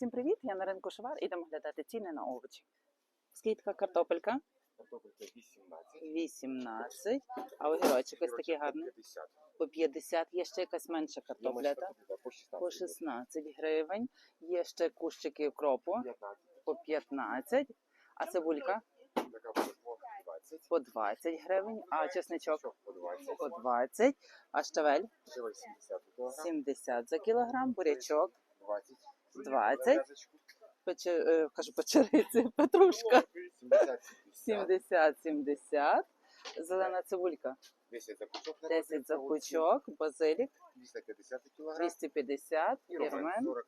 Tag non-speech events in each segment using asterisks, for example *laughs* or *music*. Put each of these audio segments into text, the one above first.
Всім привіт! Я на ринку Шовар. Ідемо глядати ціни на овочі. Скільки картопелька? Картопелька 18. 18. А огірочок ось такий гарний. 50. По 50. Є ще якась менша картопля, так? По 16. По 16 гривень. Є ще кущики укропу 15. по 15. А цибулька Така буде 20. по 20 гривень. А чесничок По 20. по 20. А щавель 70 70 за кілограм. Бурячок 20. 20. Пече, е, кажу, печериці, *laughs* петрушка 70. 70-70. Зелена цибулька 10 за пучок. 10 за пучок, базилік 250 кг. 250, І 40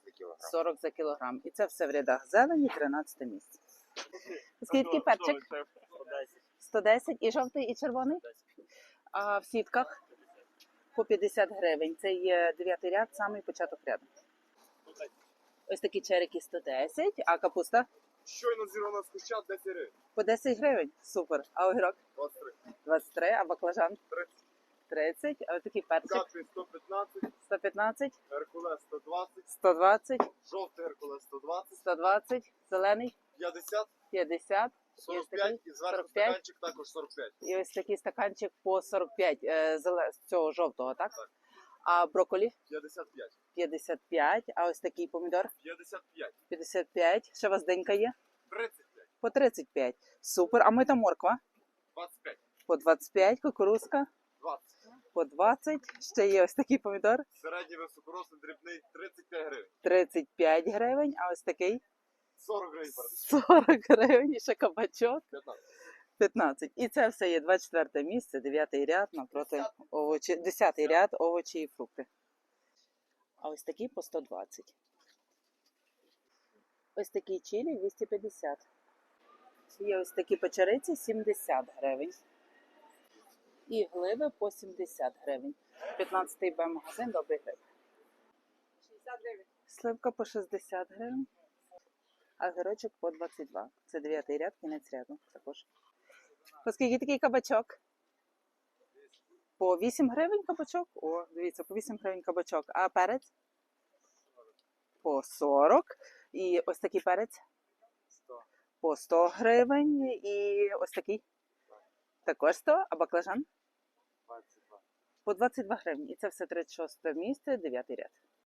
за кілограм. 40 за кілограм. І це все в рядах зелені, 13 місце. Скільки перчик? 110 і жовтий, і червоний? А в сітках по 50 гривень. Це є дев'ятий ряд, самий початок ряду. Ось такі черики 110, а капуста Щойно зірвана з куща 10 гривень. по 10 гривень. Супер. А огірок 23. 23, а баклажан 30. 30, а ось такий перчик Каплі 115. 115, Геркулес 120. 120, Жовтий Геркулес 120. 120, зелений 50. 50, 45 і зверху 45. стаканчик також 45. і ось такий стаканчик по 45 е, зеле- цього жовтого, так? Так. А брокколі 55. 55, а ось такий помідор 55. 55. Ще у вас денька є? 35. По 35. Супер. А ми там морква 25. по 25, кукурузка 20. по 20. Ще є ось такий помідор Середній високорослий дрібний 35 гривень. 35 гривень, а ось такий 40 гривень перед 40 гривень, і ще кабачок 15. 15. І це все є 24 місце, 9 ряд напроти овочі, 10 ряд овочі і фрукти. А ось такі по 120. Ось такі чилі 250. Є ось такі печериці 70 гривень. І гливи по 70 гривень. 15-й Б-магазин, добрий гриб. 60 гривень. Сливка по 60 гривень, а гирочок по 22. Це 9 ряд, кінець ряду також. По скільки такий кабачок? По 8 гривень кабачок? О, дивіться, по 8 гривень кабачок. А перець? По 40. І ось такий перець? 100. По 100 гривень. І ось такий? Також 100. А баклажан? 22. По 22 гривні. І це все 36 місце, 9 ряд.